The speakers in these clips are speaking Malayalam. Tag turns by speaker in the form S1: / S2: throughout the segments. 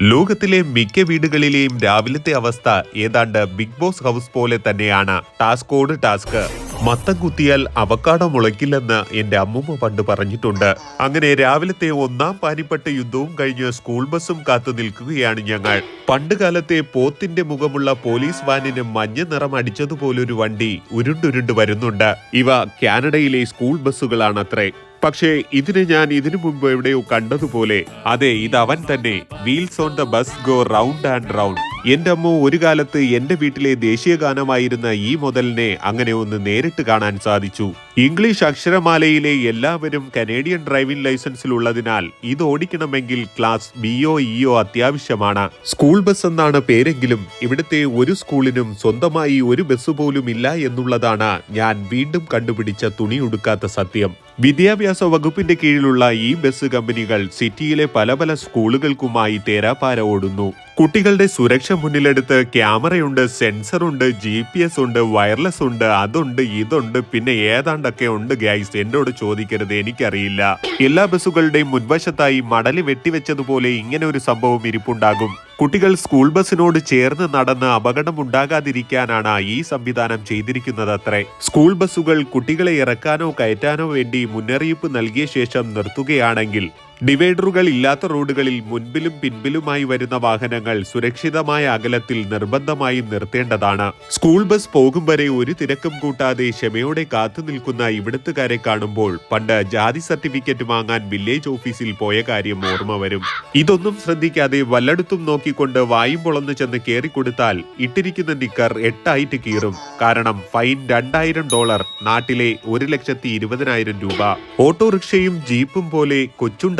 S1: ലോകത്തിലെ മിക്ക വീടുകളിലെയും രാവിലത്തെ അവസ്ഥ ഏതാണ്ട് ബിഗ് ബോസ് ഹൗസ് പോലെ തന്നെയാണ്. ടാസ്കോട് ടാസ്ക്. മത്തം കുത്തിയാൽ അവക്കാട മുളയ്ക്കില്ലെന്ന് എന്റെ അമ്മൂമ്മ പണ്ട് പറഞ്ഞിട്ടുണ്ട്. അങ്ങനെ രാവിലത്തെ ഒന്നാം പാനിപ്പട്ട് യുദ്ധവും കഴിഞ്ഞ് സ്കൂൾ ബസ്സും കാത്തു നിൽക്കുകയാണ് ഞങ്ങൾ. പണ്ട് കാലത്തെ പോത്തിന്റെ മുഖമുള്ള പോലീസ് വാനിന് മഞ്ഞ നിറം അടിച്ചതുപോലൊരു വണ്ടി ഉരുണ്ടുരുണ്ട് വരുന്നുണ്ട്. ഇവ കാനഡയിലെ സ്കൂൾ ബസ്സുകളാണത്രേ. പക്ഷേ ഇതിനെ ഞാൻ ഇതിനു മുമ്പ് എവിടെയോ കണ്ടതുപോലെ അതെ ഇത് അവൻ തന്നെ. Wheels on the bus go round and round. എന്റെ അമ്മ ഒരു കാലത്ത് എന്റെ വീട്ടിലെ ദേശീയ ഗാനമായിരുന്ന ഈ മുതലിനെ അങ്ങനെ ഒന്ന് നേരിട്ട് കാണാൻ സാധിച്ചു. ഇംഗ്ലീഷ് അക്ഷരമാലയിലെ എല്ലാവരും കനേഡിയൻ ഡ്രൈവിംഗ് ലൈസൻസിലുള്ളതിനാൽ ഇത് ഓടിക്കണമെങ്കിൽ ക്ലാസ് ബിഒ ഇഒ അത്യാവശ്യമാണ്. സ്കൂൾ ബസ് എന്നാണ് പേരെങ്കിലും ഇവിടുത്തെ ഒരു സ്കൂളിനും സ്വന്തമായി ഒരു ബസ് പോലും ഇല്ല എന്നുള്ളതാണ് ഞാൻ വീണ്ടും കണ്ടുപിടിച്ച തുണി ഉടുക്കാത്ത സത്യം. വിദ്യാഭ്യാസ വകുപ്പിന്റെ കീഴിലുള്ള ഈ ബസ് കമ്പനികൾ സിറ്റിയിലെ പല പല സ്കൂളുകൾക്കുമായി തേരാപ്പാര ഓടുന്നു. കുട്ടികളുടെ സുരക്ഷ മുന്നിലെടുത്ത് ക്യാമറയുണ്ട് സെൻസറുണ്ട് ജി പി എസ് ഉണ്ട് വയർലെസ് ഉണ്ട് അതുണ്ട് ഇതുണ്ട് പിന്നെ ഏതാണ്ടൊക്കെ ഉണ്ട് ഗൈസ്. എന്നോട് ചോദിക്കരുത് എനിക്കറിയില്ല. എല്ലാ ബസ്സുകളുടെയും മുൻവശത്തായി മടലി വെട്ടിവെച്ചതുപോലെ ഇങ്ങനെ ഒരു സംഭവം ഇരിപ്പുണ്ടാകും. കുട്ടികൾ സ്കൂൾ ബസ്സിനോട് ചേർന്ന് നടന്ന് അപകടമുണ്ടാകാതിരിക്കാനാണ് ഈ സംവിധാനം ചെയ്തിരിക്കുന്നത് അത്രേ സ്കൂൾ ബസ്സുകൾ കുട്ടികളെ ഇറക്കാനോ കയറ്റാനോ വേണ്ടി മുന്നറിയിപ്പ് നൽകിയ ശേഷം നിർത്തുകയാണെങ്കിൽ ഡിവൈഡറുകൾ ഇല്ലാത്ത റോഡുകളിൽ മുൻപിലും പിൻപിലുമായി വരുന്ന വാഹനങ്ങൾ സുരക്ഷിതമായ അകലത്തിൽ നിർബന്ധമായും നിർത്തേണ്ടതാണ്. സ്കൂൾ ബസ് പോകും വരെ ഒരു തിരക്കും കൂട്ടാതെ ക്ഷമയോടെ കാത്തു നിൽക്കുന്ന ഇവിടുത്തുകാരെ കാണുമ്പോൾ പണ്ട് ജാതി സർട്ടിഫിക്കറ്റ് വാങ്ങാൻ വില്ലേജ് ഓഫീസിൽ പോയ കാര്യം ഓർമ്മ വരും. ഇതൊന്നും ശ്രദ്ധിക്കാതെ വല്ലയിടത്തും നോക്കിക്കൊണ്ട് വായും പൊളന്ന് ചെന്ന് കേറിക്കൊടുത്താൽ ഇട്ടിരിക്കുന്ന നിക്കർ എട്ടായിട്ട് കീറും. കാരണം ഫൈൻ രണ്ടായിരം ഡോളർ നാട്ടിലെ ഒരു ലക്ഷത്തി ഇരുപതിനായിരം രൂപ. ഓട്ടോറിക്ഷയും ജീപ്പും പോലെ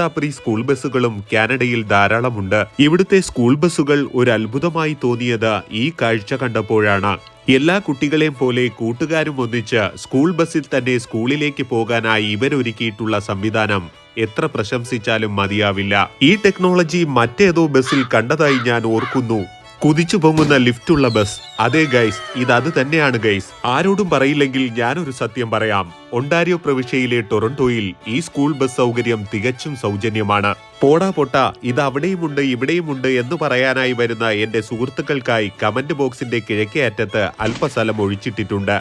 S1: കൊച്ചുണ്ടാപ്പറി സ്കൂൾ ബസ്സുകളും കാനഡയിൽ ധാരാളമുണ്ട്. ഇവിടുത്തെ സ്കൂൾ ബസ്സുകൾ ഒരു അത്ഭുതമായി തോന്നിയത് ഈ കാഴ്ച കണ്ടപ്പോഴാണ്. എല്ലാ കുട്ടികളെയും പോലെ കൂട്ടുകാരും ഒന്നിച്ച് സ്കൂൾ ബസ്സിൽ തന്നെ സ്കൂളിലേക്ക് പോകാനായി ഇവരൊരുക്കിയിട്ടുള്ള സംവിധാനം എത്ര പ്രശംസിച്ചാലും മതിയാവില്ല. ഈ ടെക്നോളജി മറ്റേതോ ബസ്സിൽ കണ്ടതായി ഞാൻ ഓർക്കുന്നു. കുതിച്ചു പൊങ്ങുന്ന ലിഫ്റ്റുള്ള ബസ്. അതെ ഗൈസ് ഇത് അത് തന്നെയാണ് ഗൈസ് ആരോടും പറയില്ലെങ്കിൽ ഞാനൊരു സത്യം പറയാം. ഒണ്ടാരിയോ പ്രവിശ്യയിലെ ടൊറന്റോയിൽ ഈ സ്കൂൾ ബസ് സൗകര്യം തികച്ചും സൗജന്യമാണ്. പോടാ പൊട്ട ഇത് അവിടെയുമുണ്ട് ഇവിടെയുമുണ്ട് എന്ന് പറയാനായി വരുന്ന എന്റെ സുഹൃത്തുക്കൾക്കായി കമന്റ് ബോക്സിന്റെ കിഴക്കേ അറ്റത്ത് അല്പസ്ഥലം ഒഴിച്ചിട്ടിട്ടുണ്ട്.